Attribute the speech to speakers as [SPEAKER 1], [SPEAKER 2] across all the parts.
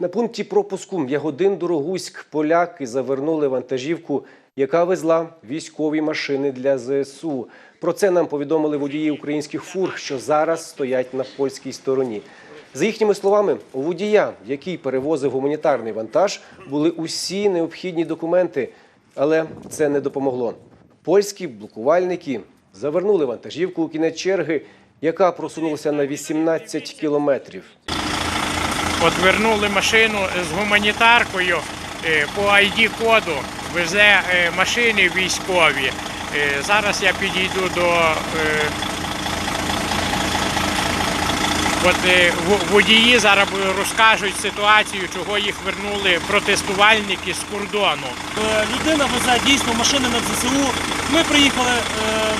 [SPEAKER 1] На пункті пропуску Ягодин Дорогуськ поляки завернули вантажівку, яка везла військові машини для ЗСУ. Про це нам повідомили водії українських фур, що зараз стоять на польській стороні. За їхніми словами, у водія, який перевозив гуманітарний вантаж, були усі необхідні документи, але це не допомогло. Польські блокувальники завернули вантажівку у кінець черги, яка просунулася на 18 кілометрів.
[SPEAKER 2] От вернули машину з гуманітаркою е, по ID-коду, везе е, машини військові. Е, Зараз я підійду до. От водії зараз розкажуть ситуацію, чого їх вернули протестувальники з кордону.
[SPEAKER 3] Людина везе дійсно машини на ЗСУ. Ми приїхали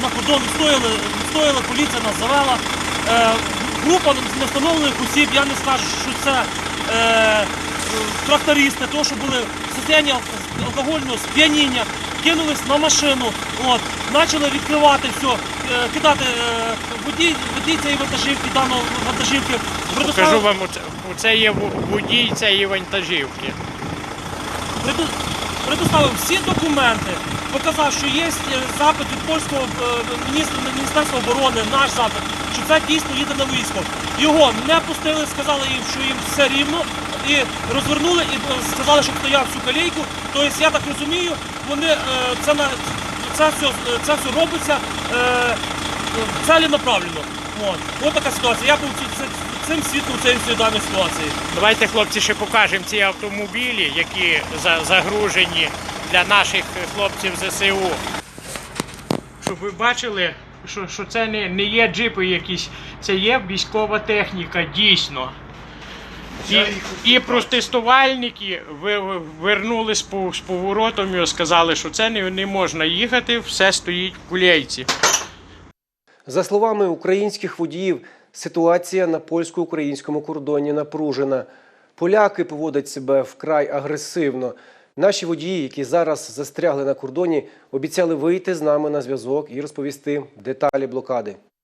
[SPEAKER 3] на кордон, відстояли, відстояли, поліція нас завела. Група невстановлених осіб, я не скажу, що це е, трактористи, то, що були в ал- алкогольного сп'яніння, кинулись на машину, от, почали відкривати все, е, кидати е, водій, водій цієї вантажівки, даної вантажівки.
[SPEAKER 2] Покажу вам, оце- оце є водій цієї вантажівки.
[SPEAKER 3] Преду- предоставив всі документи, показав, що є е, запит від польського е, міністра Міністерства оборони, наш запит, що це дійсно їде на військо. Його не пустили, сказали їм, що їм все рівно, і розвернули і е, сказали, щоб стояв всю калійку. Тобто, я так розумію, вони е, це на це все, це все робиться е, целенаправленно. От. От така ситуація. Я був цим свідком цієї даної ситуації.
[SPEAKER 2] Давайте, хлопці, ще покажемо ці автомобілі, які загружені для наших хлопців ЗСУ. Щоб ви бачили, що, що це не, не є джипи якісь, це є військова техніка, дійсно. І, і протестувальники вернули з, пов- з поворотом і сказали, що це не, не можна їхати, все стоїть в кулейці.
[SPEAKER 1] За словами українських водіїв, ситуація на польсько-українському кордоні напружена. Поляки поводять себе вкрай агресивно. Наші водії, які зараз застрягли на кордоні, обіцяли вийти з нами на зв'язок і розповісти деталі блокади.